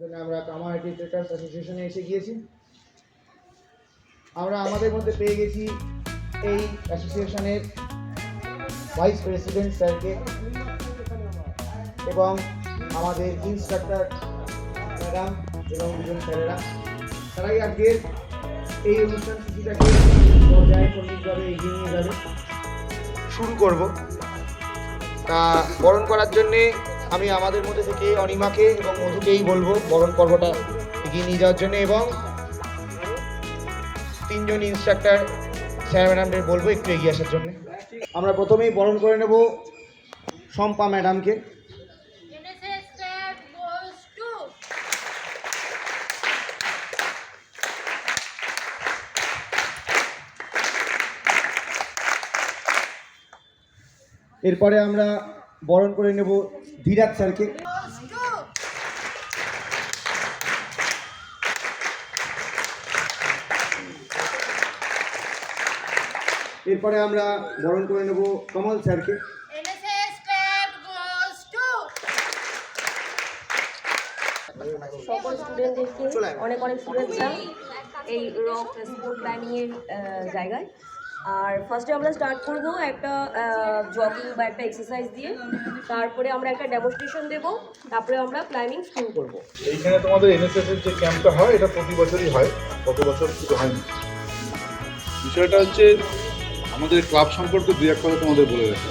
আমরা কামাহাটি ট্রেকার্স অ্যাসোসিয়েশনে এসে গিয়েছি। আমরা আমাদের মধ্যে পেয়ে গেছি এই অ্যাসোসিয়েশনের ভাইস প্রেসিডেন্ট স্যারকে এবং আমাদের ইনস্ট্রাক্টর ম্যাডাম এবং দুজন স্যারেরা। তারাই আজকের এই অনুষ্ঠান সূচিটাকে পর্যায়ক্রমিকভাবে এগিয়ে নিয়ে যাবে। শুরু করব। তা বরণ করার জন্যে আমি আমাদের মধ্যে থেকে অনিমাকে এবং মধুকেই বলব বরণ পর্বটা এগিয়ে নিয়ে যাওয়ার জন্য এবং তিনজন ইনস্ট্রাক্টর স্যার ম্যাডামদের বলব একটু এগিয়ে আসার জন্য। আমরা প্রথমেই বরণ করে নেব শম্পা ম্যাডামকে এরপরে আমরা বরণ করে নেব ধীরাজ স্যারকে। এরপরে আমরা বরণ করে নেব কমল স্যারকে। সকল স্টুডেন্টদেরকে অনেক অনেক শুভেচ্ছা এই রক স্পোর্ট প্ল্যানিংয়ের জায়গায়। আর ফার্স্টে আমরা স্টার্ট করব একটা জগিং বা একটা এক্সারসাইজ দিয়ে। তারপরে আমরা একটা ডেমনস্ট্রেশন দেব, তারপরে আমরা ক্লাইম্বিং শুরু করব। এইখানে তোমাদের এনএসএস এর যে ক্যাম্পটা হয়, এটা প্রতি বছরই হয়, গত বছর শুধু হয়নি। বিষয়টা হচ্ছে, আমাদের ক্লাব সম্পর্কে দুই এক কথা তোমাদের বলে রাখি।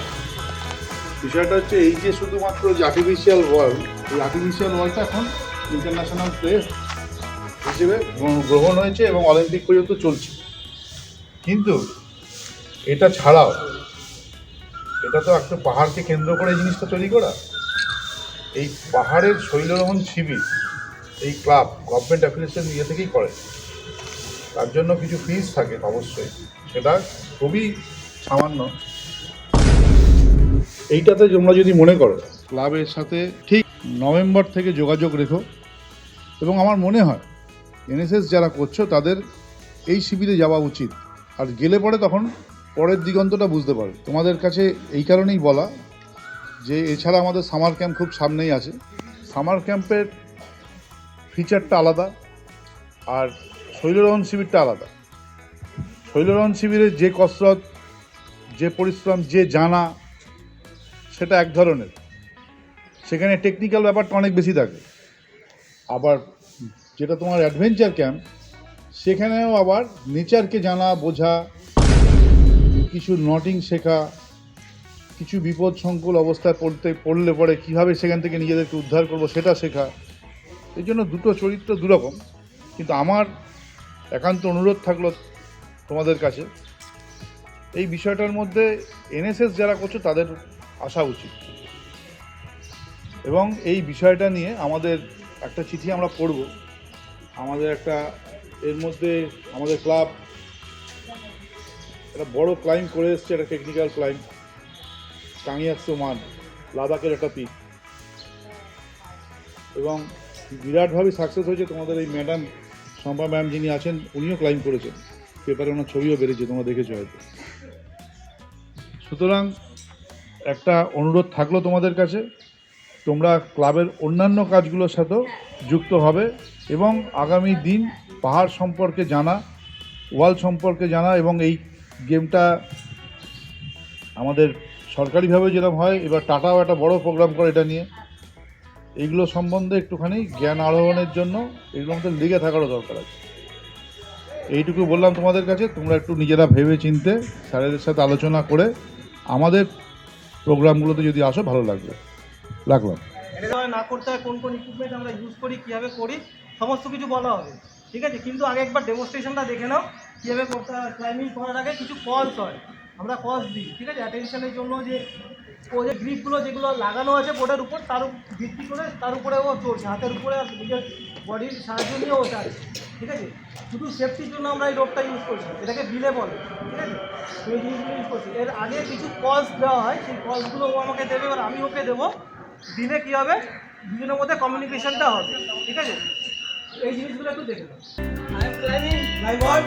বিষয়টা হচ্ছে এই যে শুধুমাত্র যে আর্টিফিশিয়াল ওয়ার্ল্ড এই আর্টিফিশিয়াল ওয়ার্ল্ডটা এখন ইন্টারন্যাশনাল প্লেস হিসেবে গ্রহণ হয়েছে এবং অলিম্পিক পর্যন্ত চলছে। কিন্তু এটা ছাড়াও, এটা তো একটা পাহাড়কে কেন্দ্র করে এই জিনিসটা তৈরি করা। এই পাহাড়ের শৈলরোহণ শিবির, এই ক্লাব গভর্নমেন্ট অ্যাপ্লিকেশন ইয়ে থেকেই করে। তার জন্য কিছু ফিস থাকে অবশ্যই। সেটা খুবই সামান্য। এইটাতে তোমরা যদি মনে করো, ক্লাবের সাথে ঠিক নভেম্বর থেকে যোগাযোগ রেখো। এবং আমার মনে হয়, এনএসএস যারা করছ, তাদের এই শিবিরে যাওয়া উচিত। আর গেলে পরে তখন পরের দিগন্তটা বুঝতে পারবে। তোমাদের কাছে এই কারণেই বলা যে এছাড়া আমাদের সামার ক্যাম্প খুব সামনেই আছে। সামার ক্যাম্পের ফিচারটা আলাদা আর শৈলরোহণ শিবিরটা আলাদা। শৈলরোহণ শিবিরের যে কসরত, যে পরিশ্রম, যে জানা, সেটা এক ধরনের। সেখানে টেকনিক্যাল ব্যাপারটা অনেক বেশি থাকে। আবার যেটা তোমার অ্যাডভেঞ্চার ক্যাম্প সেখানেও আবার নেচারকে জানা, বোঝা কিছু নটিং শেখা, কিছু বিপদ সংকুল অবস্থায় পড়তে, পড়লে পরে কীভাবে সেখান থেকে নিজেদেরকে উদ্ধার করব সেটা শেখা, এই জন্য দুটো চরিত্র দুরকম। কিন্তু আমার একান্ত অনুরোধ থাকল তোমাদের কাছে, এই বিষয়টার মধ্যে এনএসএস যারা করছ তাদের আসা উচিত। এবং এই বিষয়টা নিয়ে আমাদের একটা চিঠি আমরা পড়ব। আমাদের একটা, এর মধ্যে আমাদের ক্লাব একটা বড় ক্লাইম্ব করে এসছে একটা টেকনিক্যাল ক্লাইম্ব কাঙিয়াকসো মান, লাদাখের একটা পিক এবং বিরাটভাবে সাকসেস হয়েছে তোমাদের এই ম্যাডাম শম্পা ম্যাম যিনি আছেন, উনিও ক্লাইম করেছেন। পেপারে ওনার ছবিও বেরিয়েছে, তোমরা দেখেছ হয়তো। সুতরাং একটা অনুরোধ থাকল তোমাদের কাছে, তোমরা ক্লাবের অন্যান্য কাজগুলোর সাথেও যুক্ত হবে এবং আগামী দিন পাহাড় সম্পর্কে জানা, ওয়াল সম্পর্কে জানা এবং এই গেমটা আমাদের সরকারিভাবে যেরকম হয়, এবার টাটাও একটা বড় প্রোগ্রাম করে এটা নিয়ে। এইগুলো সম্বন্ধে একটুখানি জ্ঞান আরোহণের জন্য এগুলোর মধ্যে লেগে থাকারও দরকার আছে। এইটুকু বললাম তোমাদের কাছে, তোমরা একটু নিজেরা ভেবে চিনতে স্যারেদের সাথে আলোচনা করে আমাদের প্রোগ্রামগুলোতে যদি আসো, ভালো লাগবে। রাখলাম। না করতে হয়, কোন কোন ইকুইপমেন্ট আমরা ইউজ করি, কীভাবে করি, সমস্ত কিছু বলা হবে। ঠিক আছে? কিন্তু আগে একবার ডেমনস্ট্রেশনটা দেখে নাও। কীভাবে করতে হয় ক্লাইম্বিং করার আগে কিছু কলস হয়। আমরা কলস দিই, ঠিক আছে? অ্যাটেনশনের জন্য যে ও যে গ্রিপগুলো যেগুলো লাগানো আছে বোর্ডের উপর, তার ভিত্তি করে তার উপরে ও চড়ছে, হাতের উপরে আর নিজের বডির সাহায্য নিয়ে ও চাচ্ছে ঠিক আছে? শুধু সেফটির জন্য আমরা এই রোপটা ইউজ করছি এটাকে বিলে বলে, ঠিক আছে? এই জিনিসগুলো ইউজ করছি। এর আগে কিছু কলস দেওয়া হয়, সেই কলসগুলো ও আমাকে দেবে, এবার আমি ওকে দেবো। দিলে কী হবে? দুজনের মধ্যে কমিউনিকেশনটা হবে, ঠিক আছে? এই জিনিসগুলো একটু দেখে নাও। I am climbing my word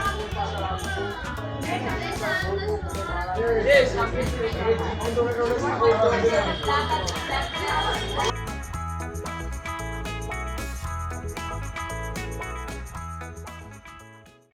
Yes, I'm